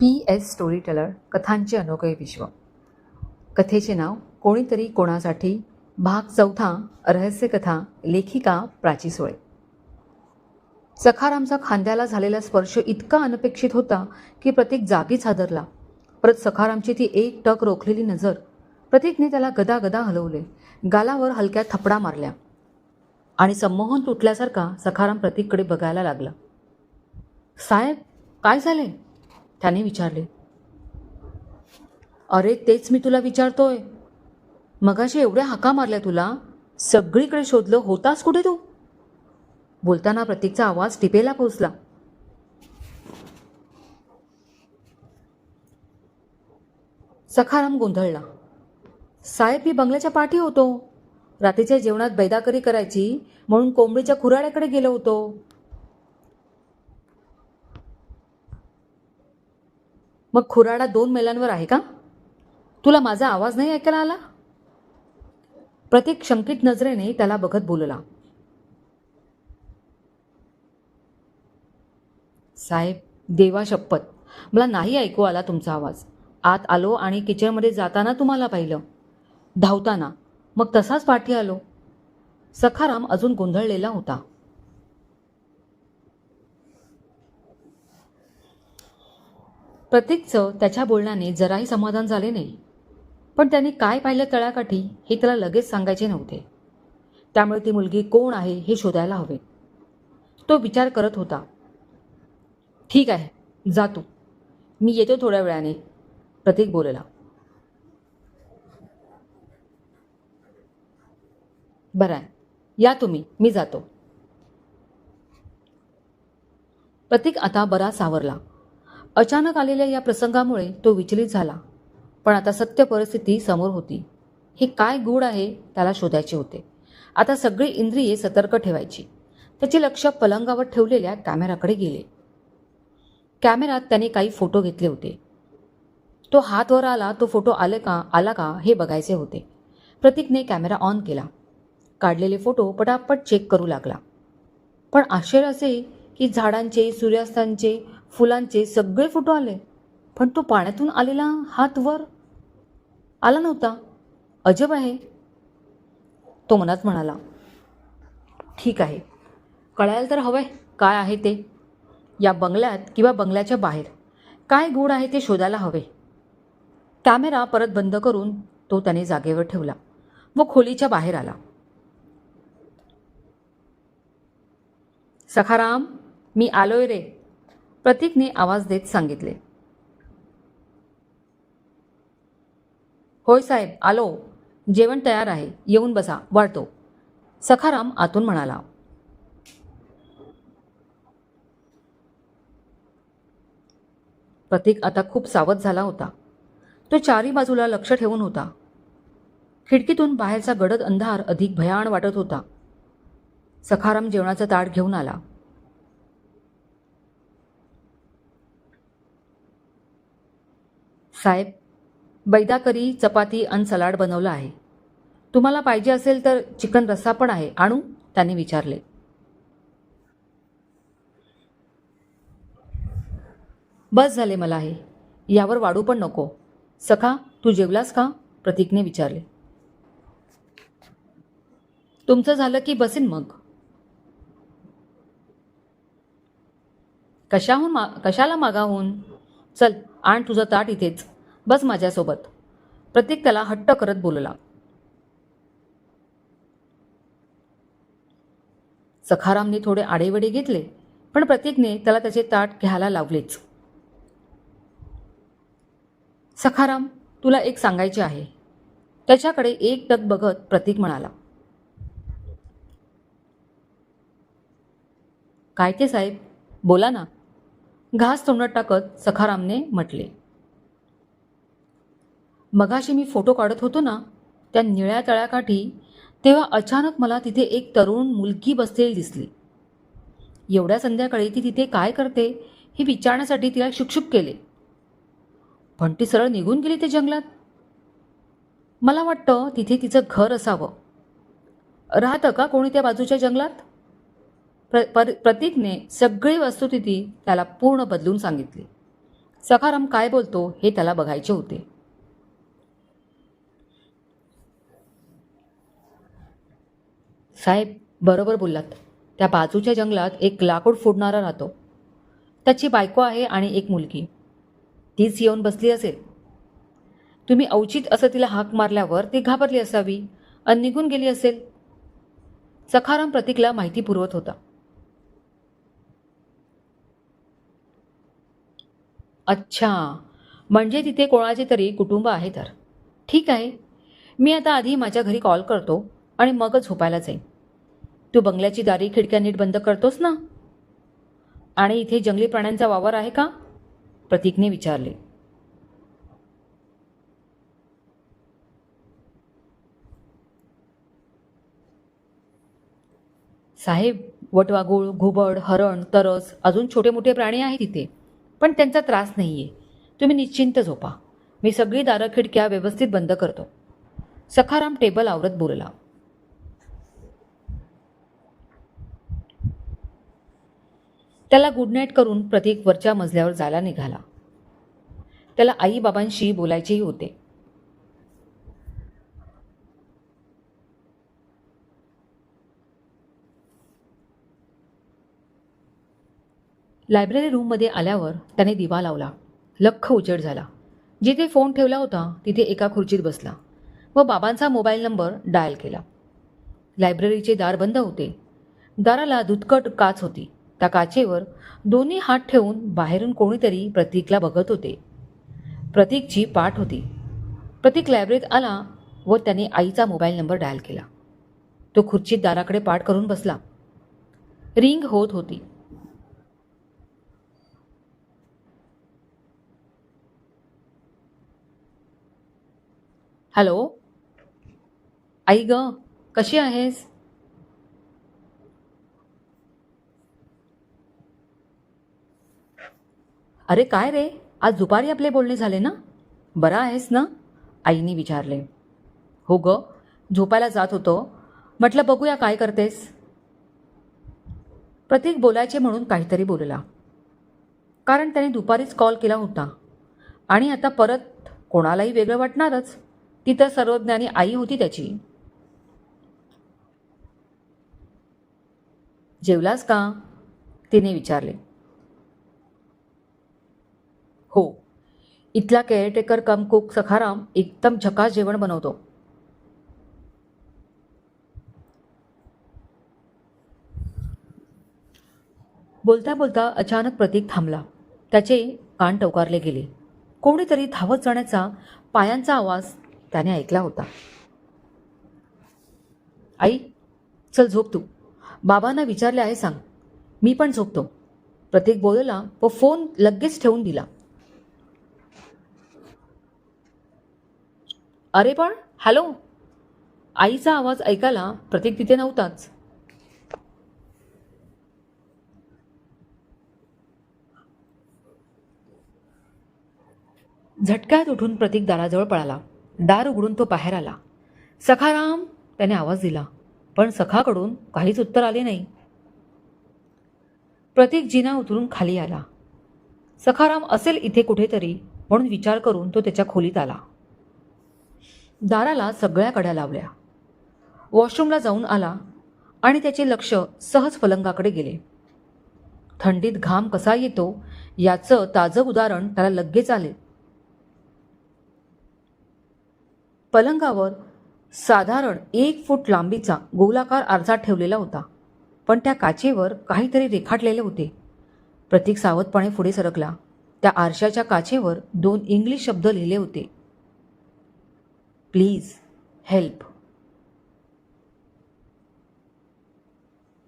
P S story teller कथांचे अनोखे विश्व. कथेचे नाव कोणीतरी कोणासाठी भाग चौथा रहस्यकथा लेखिका प्राची सोळे. सखारामचा खांद्याला झालेला स्पर्श इतका अनपेक्षित होता की प्रत्येक जागीच हादरला. परत सखारामची ती एक टक रोखलेली नजर प्रतीकने त्याला गदा गदा हलवले. गालावर हलक्या थपडा मारल्या. आणि संमोहन तुटल्यासारखा सखाराम प्रतीककडे बघायला लागला. साहेब काय झाले? त्याने विचारले अरे तेच मी तुला विचारतोय. मगाशी एवढ्या हाका मारल्या तुला. सगळीकडे शोधलं होतास कुठे तू? बोलताना प्रतीकचा आवाज टिपेला पोचला सखाराम गोंधळला. साहेब मी बंगल्याच्या पाठी होतो. रात्रीच्या जेवणात बैदाकरी करायची म्हणून कोंबडीच्या खुराड्याकडे गेलो होतो. मग खुराडा दोन मैलांवर आहे का? तुला माझा आवाज नाही ऐकायला आला? प्रत्येक शंकित नजरेने त्याला बघत बोलला. साहेब देवा शपथ. मला नाही ऐकू आला तुमचा आवाज. आत आलो आणि किचनमध्ये जाताना तुम्हाला पाहिलं. धावताना. मग तसाच पाठी आलो. सखाराम अजून गोंधळलेला होता. प्रतीकचं त्याच्या बोलण्याने जराही समाधान झाले नाही. पण त्याने काय पाहिलं तळाकाठी हे त्याला लगेच सांगायचे नव्हते. त्यामुळे ती मुलगी कोण आहे हे शोधायला हवे. तो विचार करत होता. ठीक आहे जा तू. मी येतो थोड्या वेळाने प्रतीक बोलला. बरं आहे. या तुम्ही मी जातो. प्रतीक आता बरा सावरला. अचानक आलेल्या या प्रसंगामुळे तो विचलित झाला. पण आता सत्य परिस्थिती समोर होती. हे काय गूढ आहे त्याला शोधायचे होते. आता सगळी इंद्रिये सतर्क ठेवायची. त्याचे लक्ष पलंगावर ठेवलेल्या कॅमेराकडे गेले. कॅमेरात त्याने काही फोटो घेतले होते. तो हात वर आला तो फोटो आले का आला का हे बघायचे होते. प्रतीकने कॅमेरा ऑन केला. काढलेले फोटो पटापट चेक करू लागला. पण आश्चर्य असे की झाडांचे सूर्यास्तांचे फुलांचे सगळे फोटो आले पण तो पाण्यातून आलेला हात वर आला नव्हता. अजब आहे. तो मनात म्हणाला ठीक आहे. कळायला तर हवंय काय आहे ते. या बंगल्यात किंवा बंगल्याच्या बाहेर काय गूढ आहे ते शोधायला हवे. कॅमेरा परत बंद करून तो त्याने जागेवर ठेवला व खोलीच्या बाहेर आला. सखाराम मी आलोय रे. प्रतीकने आवाज देत सांगितले. होय साहेब आलो. जेवण तयार आहे. येऊन बसा. वाढतो. सखाराम आतून म्हणाला. प्रतीक आता खूप सावध झाला होता. तो चारी बाजूला लक्ष ठेवून होता. खिडकीतून बाहेरचा गडद अंधार अधिक भयाण वाटत होता. सखाराम जेवणाचा ताट घेऊन आला. साहेब बैदाकरी चपाती अन सलाड बनवलं आहे. तुम्हाला पाहिजे असेल तर चिकन रस्सा पण आहे आणू? त्याने विचारले. बस झाले मला हे. यावर वाढू पण नको. सखा तू जेवलास का? प्रतीकने विचारले. तुमचं झालं की बसेन मग. कशाहून मा कशाला मागाहून? चल आण तुझं ताट इथेच. बस माझ्यासोबत. प्रतीक त्याला हट्ट करत बोलला. सखारामने थोडे आडेवडे घेतले पण प्रतीकने त्याला त्याचे ताट घ्यायला लावलेच. सखाराम तुला एक सांगायचे आहे. त्याच्याकडे एक टक बघत प्रतीक म्हणाला. काय ते साहेब? बोला ना. घास तोंडात टाकत सखारामने म्हटले मगाशी मी फोटो काढत होतो ना त्या निळ्या तळ्याकाठी तेव्हा अचानक मला तिथे एक तरुण मुलगी बसलेली दिसली. एवढ्या संध्याकाळी ती तिथे काय करते हे विचारण्यासाठी तिला शुकशुक केले. पण ती सरळ निघून गेली ते जंगलात. मला वाटतं तिथे तिचं घर असावं. राहतं का कोणी त्या बाजूच्या जंगलात? प्र पर प्रतीकने सगळी वस्तुस्थिती त्याला पूर्ण बदलून सांगितली. सखाराम काय बोलतो हे त्याला बघायचे होते. साहेब बरोबर बोललात. त्या बाजूच्या जंगलात एक लाकूड फोडणारा राहतो. त्याची बायको आहे आणि एक मुलगी. तीच येऊन बसली असेल. तुम्ही अवचित असं तिला हाक मारल्यावर ती घाबरली असावी आणि निघून गेली असेल. सखाराम प्रतीकला माहिती पुरवत होता. अच्छा. म्हणजे तिथे कोणाचे तरी कुटुंब आहे तर. ठीक आहे. मी आता आधी माझ्या घरी कॉल करतो आणि मगच झोपायला जाईन. तू बंगल्याची दारी खिडक्या नीट बंद करतोस ना? आणि इथे जंगली प्राण्यांचा वावर आहे का? प्रतीकने विचारले. साहेब वटवागूळ घुबड हरण तरस अजून छोटे मोठे प्राणी आहेत तिथे पण त्यांचा त्रास नाही आहे तुम्ही निश्चिंत झोपा. मी सगळी दारं खिडक्या व्यवस्थित बंद करतो. सखाराम टेबल आवरत बोलला. त्याला गुड नाईट करून प्रतीक वरच्या मजल्यावर जायला निघाला. त्याला आईबाबांशी बोलायचेही होते. लायब्ररी रूममध्ये आल्यावर त्याने दिवा लावला. लख्ख उजेड झाला. जिथे फोन ठेवला होता तिथे एका खुर्चीत बसला व बाबांचा मोबाईल नंबर डायल केला. लायब्ररीचे दार बंद होते. दाराला दुधकट काच होती. त्या काचेवर दोन्ही हात ठेवून बाहेरून कोणीतरी प्रतीकला बघत होते. प्रतीकची पाठ होती. प्रतीक लायब्ररीत आला व त्याने आईचा मोबाईल नंबर डायल केला. तो खुर्चीत दाराकडे पाठ करून बसला. रिंग होत होती. हॅलो? आई ग कशी आहेस? अरे काय रे? आज दुपारी आपले बोलणे झाले ना? बरा आहेस ना? आईने विचारले. हो ग झोपायला जात होतो. म्हटलं बघूया काय करतेस. प्रतीक बोलायचे म्हणून काहीतरी बोलला. कारण त्याने दुपारीच कॉल केला होता. आणि आता परत कोणालाही वेगळं वाटणारच. ती तर सर्वज्ञानी आई होती त्याची. जेवलास का? तिने विचारले. हो. इथला केअरटेकर कम कुक सखाराम एकदम झकास जेवण बनवतो. बोलता बोलता अचानक प्रतीक थांबला. त्याचे कान टवकारले गेले. कोणीतरी धावत जाण्याचा पायांचा आवाज त्याने ऐकला होता. आई चल झोप तू. बाबांना विचारले आहे सांग. मी पण झोपतो. प्रत्येक बोलला व फोन लगेच ठेवून दिला. अरे पण हॅलो. आईचा आवाज ऐकायला प्रतीक तिथे नव्हताच. झटक्यात उठून प्रतीक दाराजवळ पळाला. दार उघडून तो बाहेर आला. सखाराम त्याने आवाज दिला पण सखाकडून काहीच उत्तर आले नाही. प्रतीक जिना उतरून खाली आला. सखाराम असेल इथे कुठेतरी म्हणून विचार करून तो त्याच्या खोलीत आला. दाराला सगळ्या कड्या लावल्या. वॉशरूमला जाऊन आला आणि त्याचे लक्ष सहज पलंगाकडे गेले. थंडीत घाम कसा येतो याचं ताजं उदाहरण त्याला लगेच आले. पलंगावर साधारण एक फूट लांबीचा गोलाकार आरसा ठेवलेला होता. पण त्या काचेवर काहीतरी रेखाटलेले होते. प्रतीक सावधपणे पुढे सरकला. त्या आरशाच्या काचेवर दोन इंग्लिश शब्द लिहिले होते. Please help.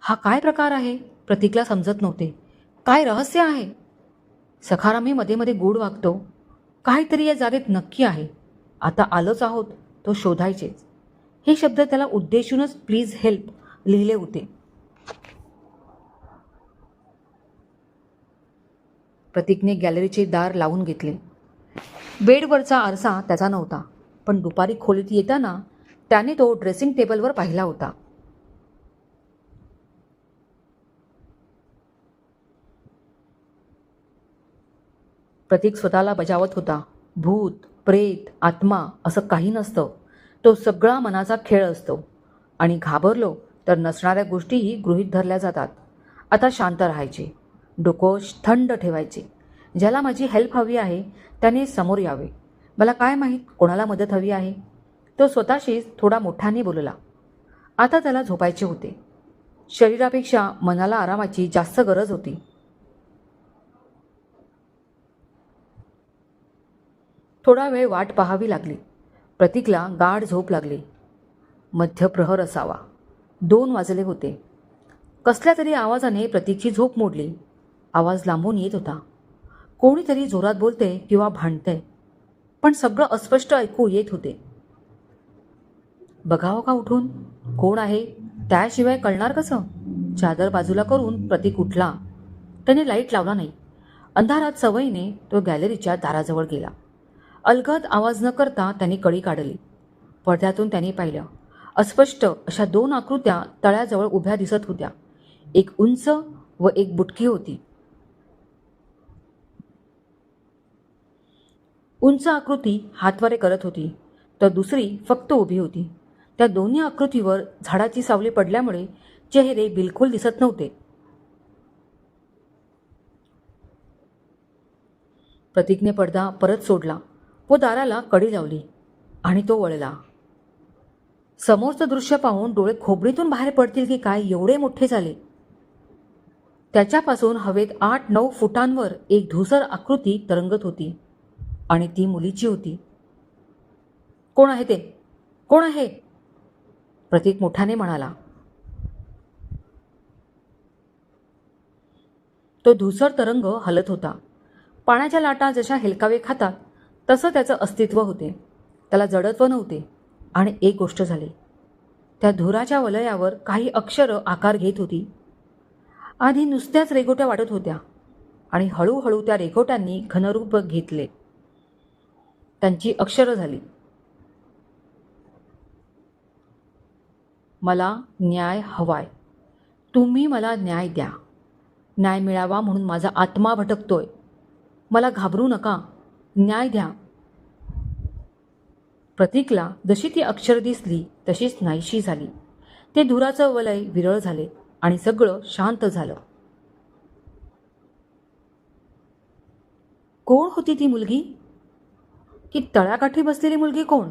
हा काय प्रकार आहे? प्रतीकला समजत नव्हते. काय रहस्य आहे? सखारामी मध्ये मध्ये गोड वागतो. काहीतरी या जागेत नक्की आहे. आता आलोच आहोत तो शोधायचेच. हे शब्द त्याला उद्देशूनच प्लीज हेल्प लिहिले होते. प्रतीकने गॅलरीचे दार लावून घेतले. बेडवरचा आरसा त्याचा नव्हता पण दुपारी खोलीत येताना त्याने तो ड्रेसिंग टेबलवर पाहिला होता. प्रतीक स्वतःला बजावत होता. भूत प्रेत आत्मा असं काही नसतं. तो सगळा मनाचा खेळ असतो. आणि घाबरलो तर नसणाऱ्या गोष्टीही गृहीत धरल्या जातात. आता शांत राहायचे. डोकं थंड ठेवायचे. ज्याला माझी हेल्प हवी आहे त्याने समोर यावे. मला काय माहीत कोणाला मदत हवी आहे? तो स्वतःशीच थोडा मोठ्याने बोलला. आता त्याला झोपायचे होते. शरीरापेक्षा मनाला आरामाची जास्त गरज होती. थोडा वेळ वाट पाहावी लागली. प्रतीकला गाढ झोप लागली. मध्यप्रहर असावा. दोन वाजले होते. कसल्या तरी आवाजाने प्रतीकची झोप मोडली. आवाज लांबून येत होता. कोणीतरी जोरात बोलते किंवा भांडते. पण सगळं अस्पष्ट ऐकू येत होते. बघावं का उठून? कोण आहे? त्याशिवाय कळणार कसं? चादर बाजूला करून प्रतीक उठला. त्याने लाइट लावला नाही. अंधारात सवयीने तो गॅलरीच्या दाराजवळ गेला. अलगद आवाज न करता त्यांनी कडी काढली. पडद्यातून त्यांनी पाहिलं अस्पष्ट अशा दोन आकृत्या तळ्याजवळ उभ्या दिसत होत्या. एक उंच व एक बुटकी होती. उंच आकृती हातवारे करत होती तर दुसरी फक्त उभी होती. त्या दोन्ही आकृतीवर झाडाची सावली पडल्यामुळे चेहरे बिलकुल दिसत नव्हते. प्रतिज्ञे पडदा परत सोडला. व दाराला कडी लावली आणि तो वळला. समोरचं दृश्य पाहून डोळे खोबडीतून बाहेर पडतील की काय एवढे मोठे झाले. त्याच्यापासून हवेत आठ नऊ फुटांवर एक धुसर आकृती तरंगत होती आणि ती मुलीची होती. कोण आहे ते? कोण आहे? प्रतीक मोठ्याने म्हणाला. तो धुसर तरंग हलत होता. पाण्याच्या लाटा जशा हेलकावे खातात तसं त्याचं अस्तित्व होते. त्याला जडत्व नव्हते आणि एक गोष्ट झाली. त्या धुराच्या वलयावर काही अक्षरं आकार घेत होती. आधी नुसत्याच रेगोट्या वाटत होत्या आणि हळूहळू त्या रेघोट्यांनी घनरूप घेतले. त्यांची अक्षरं झाली. मला न्याय हवाय. तुम्ही मला न्याय द्या. न्याय मिळावा म्हणून माझा आत्मा भटकतोय. मला घाबरू नका. न्याय द्या. प्रतीकला जशी ती अक्षर दिसली तशीच नाहीशी झाली. ते धुराचं वलय विरळ झाले आणि सगळं शांत झालं. कोण होती ती मुलगी? की तळ्याकाठी बसलेली मुलगी कोण?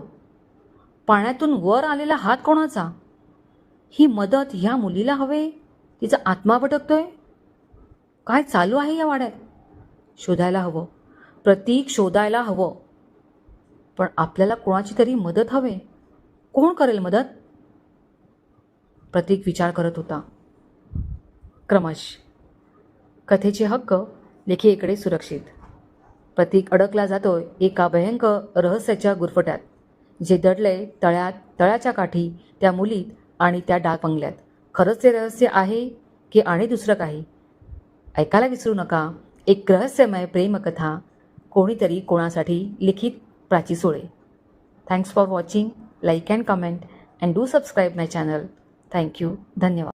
पाण्यातून वर आलेला हात कोणाचा? ही मदत ह्या मुलीला हवे? तिचा आत्मा भटकतोय? काय चालू आहे या वाड्यात? शोधायला हवं. प्रतीक शोधायला हवं. पण आपल्याला कोणाची तरी मदत हवे? कोण करेल मदत? प्रतीक विचार करत होता. क्रमश. कथेचे हक्क लेखिकेकडे सुरक्षित. प्रतीक अडकला जातोय एका भयंकर रहस्याच्या गुरफट्यात. जे दडलंय तळ्यात तळ्याच्या काठी त्या मुलीत आणि त्या डाग बंगल्यात. खरंच ते रहस्य आहे की आणि दुसरं काही? ऐकायला विसरू नका. एक रहस्यमय प्रेमकथा कोणीतरी कोणासाठी लिखित Prachi Sole. Thanks for watching like and comment and do subscribe my channel thank you धन्यवाद.